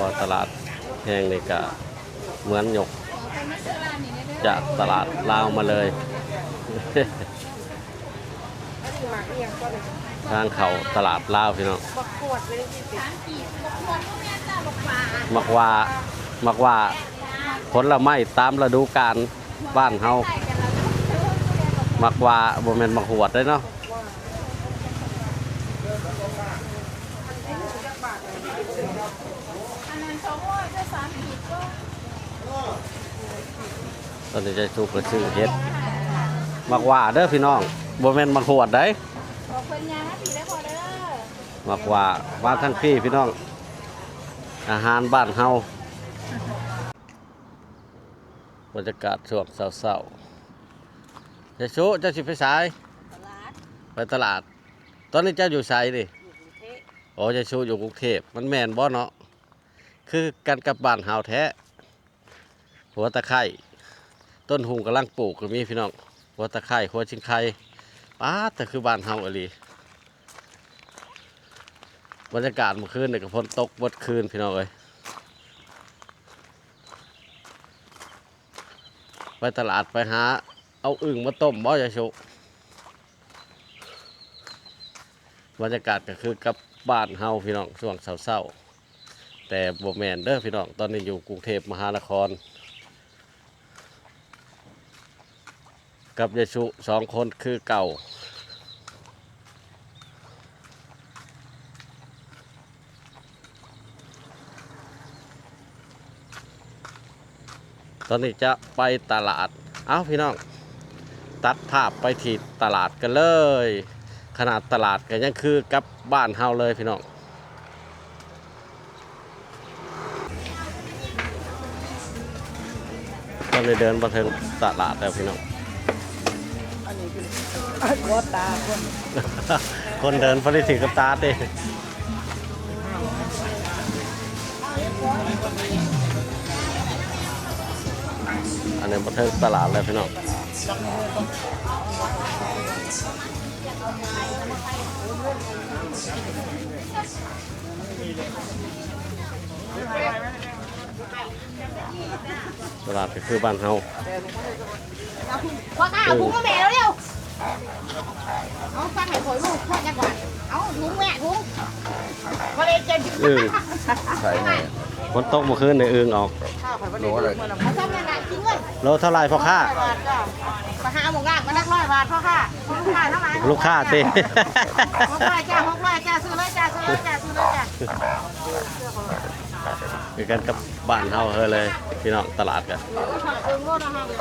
ว่าตลาดแห่งนี่ก็เหมือนหยกจากตลาดลาวมาเลย ทางเขาตลาดลาวพี่น้องบักขวดเลยที่สิบมักว่ามักว่าผลไม้ตามฤดูกาลบ้านเฮามักว่าบ่แม่นมักหวดได้เนาะ ตอนนี้จะสูบกระซื้อเฮ็ดมักว่าเด้อพี่น้องบ่แม่นมักหวดได้บอกเพิ่นยาผีได้พอเด้อมักว่าบ้านทั้งพี่พี่น้อง อาหารบ้านเฮาบรรยากาศช่วงเศร้าๆจะชูเจ้าสิไปสายตลาดไปตลาด ตอนนี้เจ้าอยู่ไสดิ อยู่กรุงเทพโอ้จะชูอยู่กรุงเทพมันแม่นบ่เนาะคือกันกับบ้านเฮาแท้ หัวตะไคร้ต้นหุงกำลังปลูกก็มีพี่น้องหัวตะไคร้หัวชิงไข่ป้าแต่คือบ้านเฮาอลีบรรยากาศเมื่อคืนเนี่ยก็ฝนตกเบดคืนพี่น้องเอ้ยไปตลาดไปหา เอาอึ่งมาต้มบ่จะชุบรรยากาศก็คือกับ บ้านเฮาพี่น้องช่วงเศร้าๆแต่บ่แมนเด้อพี่น้องตอนนี้อยู่กรุงเทพมหานคร กับยายชุสองคนคือเก่าตอนนี้จะไปตลาด เอ้าพี่น้อง ตัดภาพไปที่ตลาดกันเลย ขนาดตลาดก็ยังคือกับบ้านเฮาเลยพี่น้องตอนนี้เดินมาถึงตลาดแล้วพี่น้องอันนี้คือวอตาคน คนเดินพอดีถึงกับตาเต้อันนี้มาถึงตลาดแล้วพี่น้อง ตลาดก็คือบ้านเฮาพ่อข้าเอาถุงมาแม่แล้วเร็วเอาฟังให้ข่อยลูกพ่อจังหวะเอาถุงแม่ถุงบ่ได้เจ็บอึ่งใส่ไง ฝนตกเมื่อคืนในอึ่งออกโลอะไรเอาซ้ำนั่นน่ะจริงเงินโลเท่าไหรพ่อค้า ร้อยบาทจ้ะไปหาหมองลากมานักร้อยบาทพ่อค่ะลูกค้าเท่าไหร่ลูกค้าเต้หกร้อยจ้าหกร้อยจ้าซื้อเลยจ้าซื้อเลยจ้าซื้อเลยจ้าคือกันกับบ้านเฮาเฮอเลยพี่น้องตลาดกันเออฝากเอิงโลดนะคะเดี๋ยว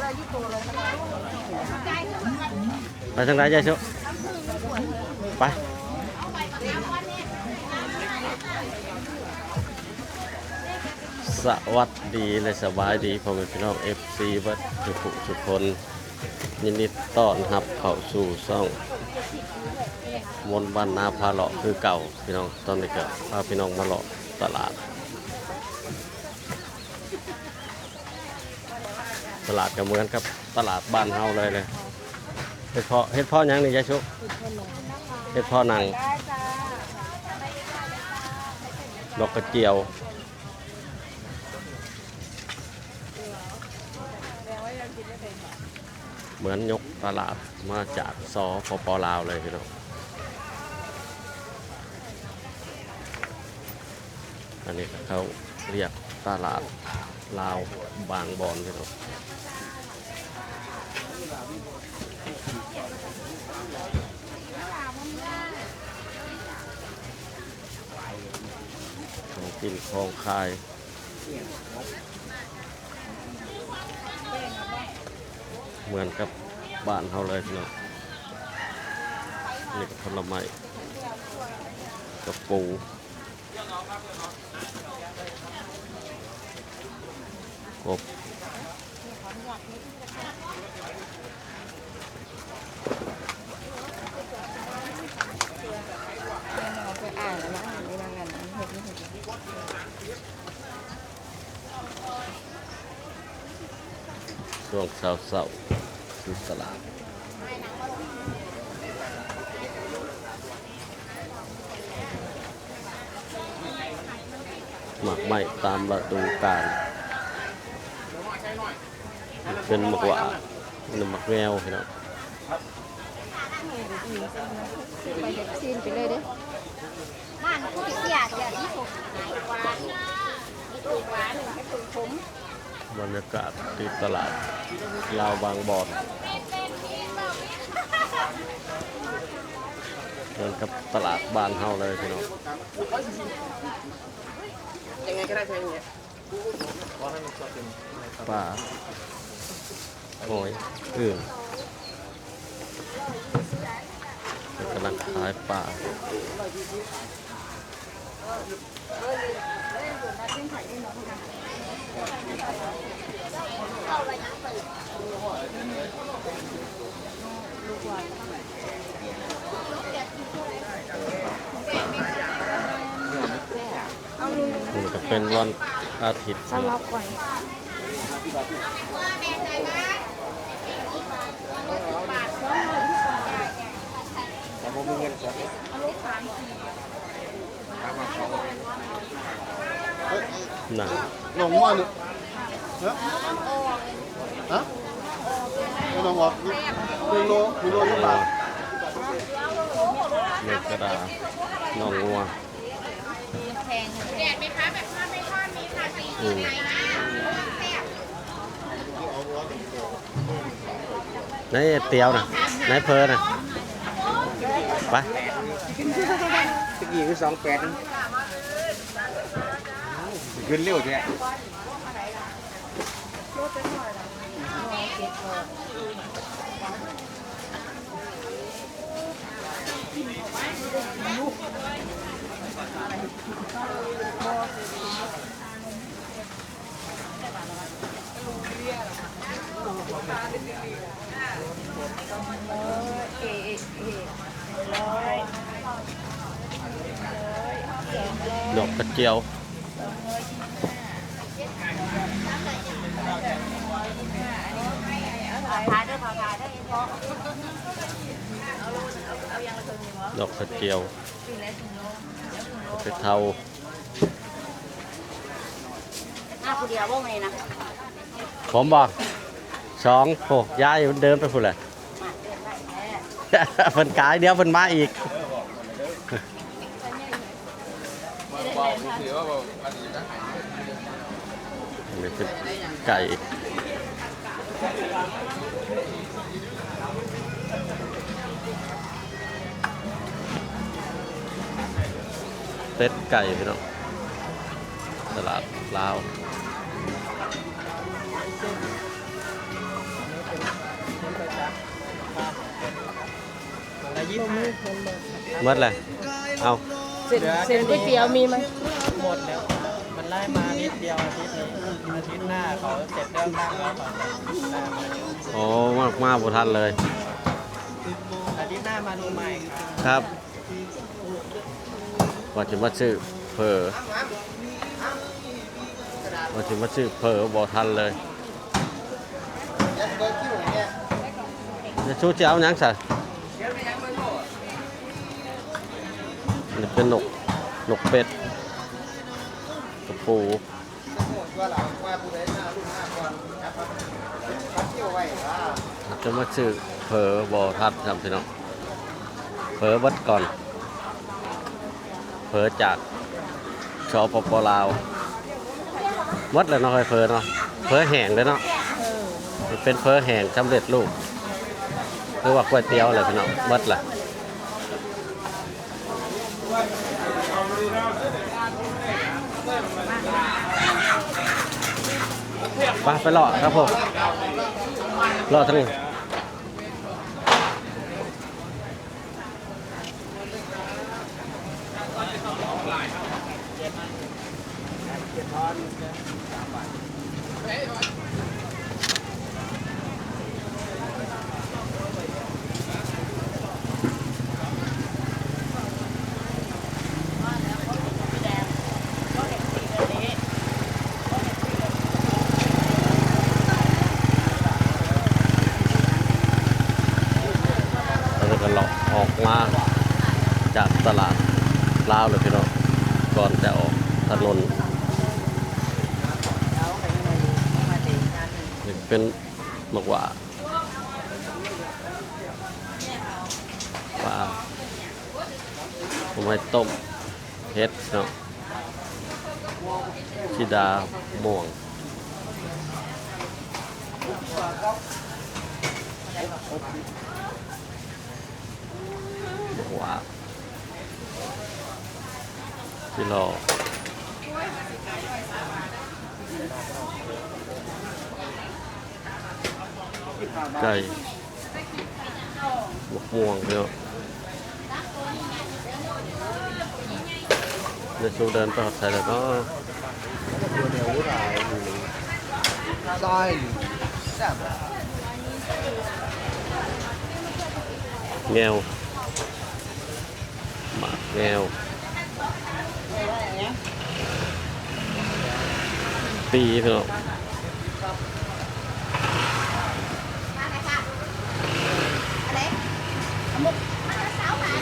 ได้ยี่ตัวเลยไปทางไหนยายชุไป สวัสดีและสบายดีพ่อแม่พี่น้อง FC วัดทุกผู้ทุคนยินดีต้อนรับเข้าสู่ช่องมนบ้านนาพาเลาะคือเก่าพี่น้องตอนนี้ก็พาพี่น้องมาเลาะตลาด ตลาดก็เหมือนกับตลาดบ้านเฮาเลยเลยเฮ็ดพาะเฮ็ดพาะหยังนี่ยายชุกเฮ็ดพาะหนังดอกกระเจียว เหมือนยกตลาดมาจากสปปลาวเลยพี่น้องอันนี้เขาเรียกตลาดลาวบางบอนพี่น้องของกินของคาย เหมือนกับบ้านเขาเลยพี่น้องนี่ก็ผลไม้กับปูกบช่วงเห็นเห็นช่วงเสาๆ คือตลาดหมักไหม้ตามฤดูกาลเป็นหมักหวาเป็นหมักแงวพี่น้องไปเด็กซีนไปเลยเด้บ้านผู้ที่อยากจะที่ถูกหายกว่าที่ถูกหวานให้ถูกผมบรรยากาศที่ตลาดลาวบางบอน เหมือนกับตลาดบ้านเฮาเลยพี่น้องยังไงก็ได้ใช่ไหมปลาหอยเอื่องกำลังขายปลา นี่ก็เป็นวันอาทิตย์สำหรับก่อนแต่ผมมีเงินสดหนังลงว่าเนี่ฮะฮะ ไม่ลงออกหนึ่งโลหนึ่งโลเท่าไหร่เนื้อกระดาษน่องงัวแพงแดดไหมคะแบบทอดไม่ทอดมีค่ะสีอืมไหนนะแซ่บไหนเตียวน่ะไหนเพอน่ะไปตะกี้คือสองแปดขึ้นเร็วแท้ ดอกกระเจียว ขอทานด้วยขอทานด้วยเพราะ ดอกกระเจียวไปเทาหน้าผู้เดียวว่าไงนะผมบอกสองโอ้ย้ายเดินไปพุ่นเลยเพิ่นกายเดียวเพิ่นมาอีกนี่คือไก่ เป็ดไก่พี่น้องตลาดลาวเมื่อไรเอาเส้นเส้นก๋วยเตี๋ยวมีไหมหมดแล้ว มันไล่มานิดเดียวอาทิตย์นี้อาทิตย์หน้าเขาเสร็จเรื่องตั้งแล้วเขาจะได้มาโอ้มากมากบุทันเลยอาทิตย์หน้ามาดูใหม่ครับครับ ว่าจะมาซื้อเพอว่าจะมาซื้อเพอบอทันเลยจะชูจะเอาหยังสันี่เป็นนกนกเป็ดกระปูจะมาซื้อเพอบอทันครับพี่น้องเพอวัดก่อน เพอจากชอปปลาววัดแล้วเนาะเคยเพอเนาะเพอแห้งเลยเนาะเป็นเพอแห้งสำเร็จรูปหรือว่าก๋วยเตี๋ยวอะไรพี่น้องหมดละไปไปรอครับผมรอทั้งนี้ วเลยพี่น้องก่อนจะออกถนนเป็นมมกว่าปลาผมให้ต้มเฮ็ดเนาะชิดาม่วงว้า พี่รอไก่มะม่วงเนาะเดี๋ยวชูเดินไปหอดใส่แล้วก็ตัวเดียวหลายซอยแซ่บแงวหมากแงว ปีพี่น้องอะไรเอามุกมาสาวบาท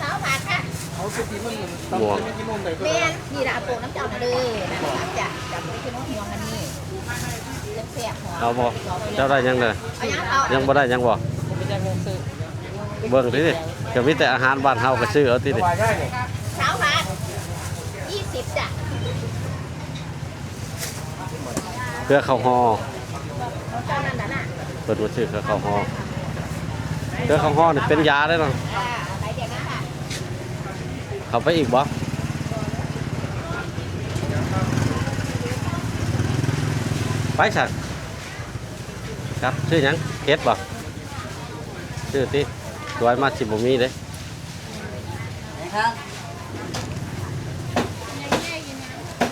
สาวบาทค่ะเขาสุกี้มันม่วงไม่กี่โมงเลยก็แม่นี่ละโปน้ำเจ้าน่ะเด้อนะครับจ้ะจับมือขึ้นน้องหวงอันนี้เสียบๆหัวเอาบ่เจ้าได้ยังเลยยังบ่ได้ยังบ่ผมไม่ได้เงินเบิ่งดิก็มีแต่อาหารบ้านเฮาก็ซื้อเอาติดิวายได้เนี่ย สาวบาทยี่สิบจ้ะ เพื่อข้าวห่อเจ้านั่นน่ะน่ะเพิ่นมาซื้อเพื่อข้าวห่อเพื่อข้าวห่อนี่เป็นยาได้เนาะอ่าอะไรเดี๋ยวนั้นค่ะเข้าไปอีกบ่ไปสักครับชื่อหยังเฮ็ดบ่ชื่อติสวยมาสิบ่มีเด้นะครับ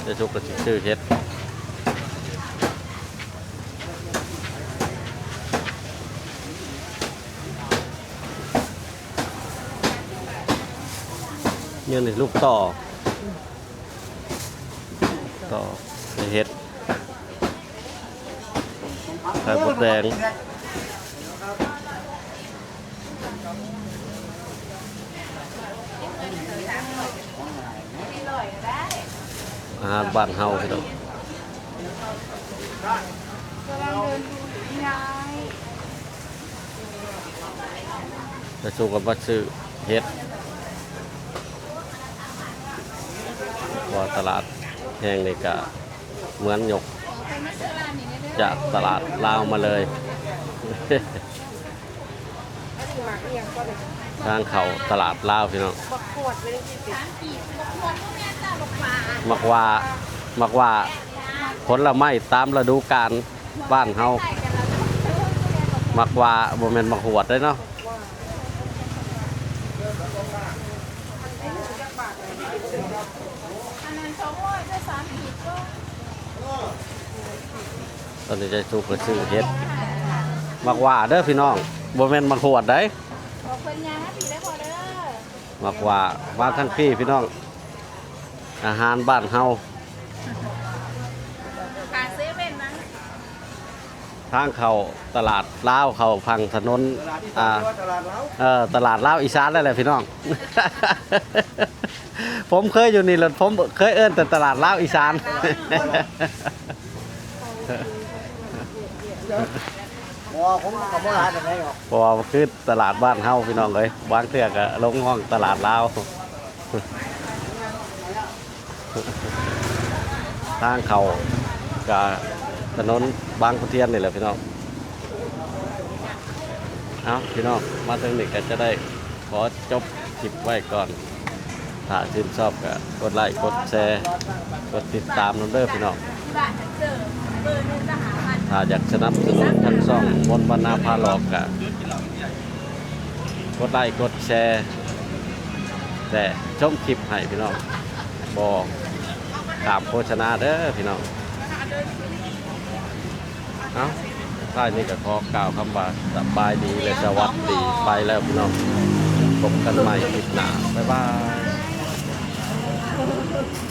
จะชุกก็สิชื่อเฮ็ด เนี่ยนี่ลูกต่อ ต่อเฮ็ดไข่มดแดงอาหารบ้านเฮาพี่น้องจะสู้กับบัดซื้อเฮ็ด ว่าตลาดแห่งนี้ก็เหมือนยกจากตลาดลาวมาเลย ทางเขาตลาดลาวพี่น้องมักว่ามักว่าผลไม้ตามฤดูกาลบ้านเฮามักว่าบ่แม่นมักหวดได้เนาะ ตอนนี้ใจสูกระซื้อเฮ็ดมักว่าเด้อพี่น้องบ่แม่นมักหวดได้ขอบคุณยาพี่ได้พอเด้อมากกว่ามาทั้งพี่พี่น้อง อาหารบ้านเฮาเซเว่นนะ ทางเขาตลาดลาวเขาพังถนนอ่าตลาดแล้วเออตลาดลาวอีสานได้เลยพี่น้อง ผมเคยอยู่นี่แล้วผมเคยเอิ้นแต่ตลาดลาวอีสานอ๋อผมกับโบราณอะไรหรอกเพราะว่ามันคือตลาดบ้านเฮาพี่น้องเลยบางเทื่อก็ลงห้องตลาดลาวทางเขากับถนน บางขุนเทียนนี่แหละพี่น้องเอาพี่น้องมาถึงนี่ก็จะได้ขอจบคลิปไว้ก่อนถ้าชื่นชอบก็กดไลค์กดแชร์กดติดตามน้ำเด้อพี่น้องถ้าอยากสนับสนุนทั้งซ่องบนบรรณาพาหลอกกะกดไลค์กดแชร์แต่ชมคลิปให้พี่น้องบอกตามโฆษณาเด้อพี่น้อง เอ้าใต้นี่ก็ขอกล่าวคำว่าสบายดีและสวัสดีไปแล้วพี่น้องพบกันใหม่คลิปหน้าบ๊ายบา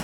ย